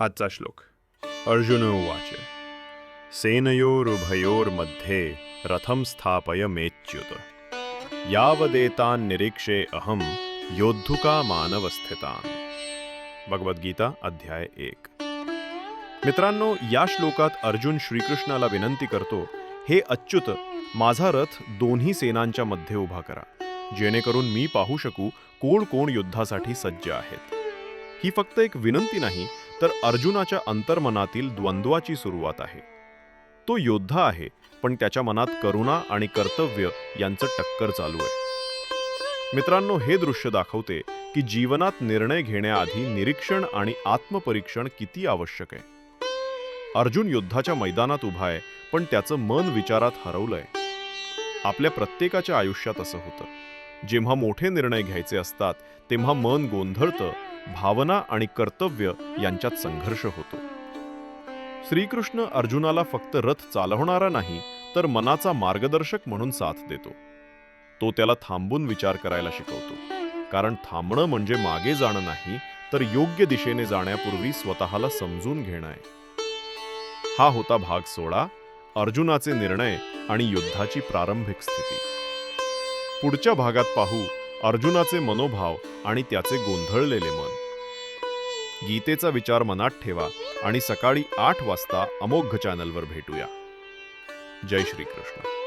आजचा श्लोक अर्जुन उवाच. सेनयोरुभयोर्मध्ये रथं स्थापय मेच्युत यावदेतान निरीक्षे अहम योद्धुका मानवस्थितान. भगवद्गीता अध्याय एक. मित्रांनो या श्लोकात अर्जुन श्रीकृष्णाला विनंती करतो हे अच्युत माझा रथ दोन्ही सेनांच्या मध्ये उभा करा. जेणेकरून मी पाहू शकू कोण कोण युद्धासाठी सज्ज आहेत. ही फक्त एक विनंती नाही तर अर्जुनाच्या अंतर्मनातील द्वंद्वाची सुरुवात आहे. तो योद्धा आहे पण त्याच्या मनात करुणा आणि कर्तव्य यांचं टक्कर चालू आहे. मित्रांनो हे दृश्य दाखवते की जीवनात निर्णय घेण्याआधी निरीक्षण आणि आत्मपरीक्षण किती आवश्यक आहे. अर्जुन युद्धाच्या मैदानात उभा आहे पण त्याचं मन विचारात हरवलंय. आपल्या प्रत्येकाच्या आयुष्यात असं होतं. जेव्हा मोठे निर्णय घ्यायचे असतात तेव्हा मन गोंधळतं भावना आणि कर्तव्य यांच्यात संघर्ष होतो. श्रीकृष्ण अर्जुनाला फक्त रथ चालवणारा नाही तर मनाचा मार्गदर्शक म्हणून साथ देतो. तो त्याला थांबून विचार करायला शिकवतो. कारण थांबणं म्हणजे मागे जाणं नाही तर योग्य दिशेने जाण्यापूर्वी स्वतःला समजून घेणं आहे. हा होता भाग सोळा अर्जुनाचे निर्णय आणि युद्धाची प्रारंभिक स्थिती. पुढच्या भागात पाहू अर्जुनाचे मनोभाव आणि त्याचे गोंधळलेले मन. गीतेचा विचार मनात ठेवा आणि सकाळी आठ वाजता अमोघ चॅनलवर भेटूया. जय श्रीकृष्ण.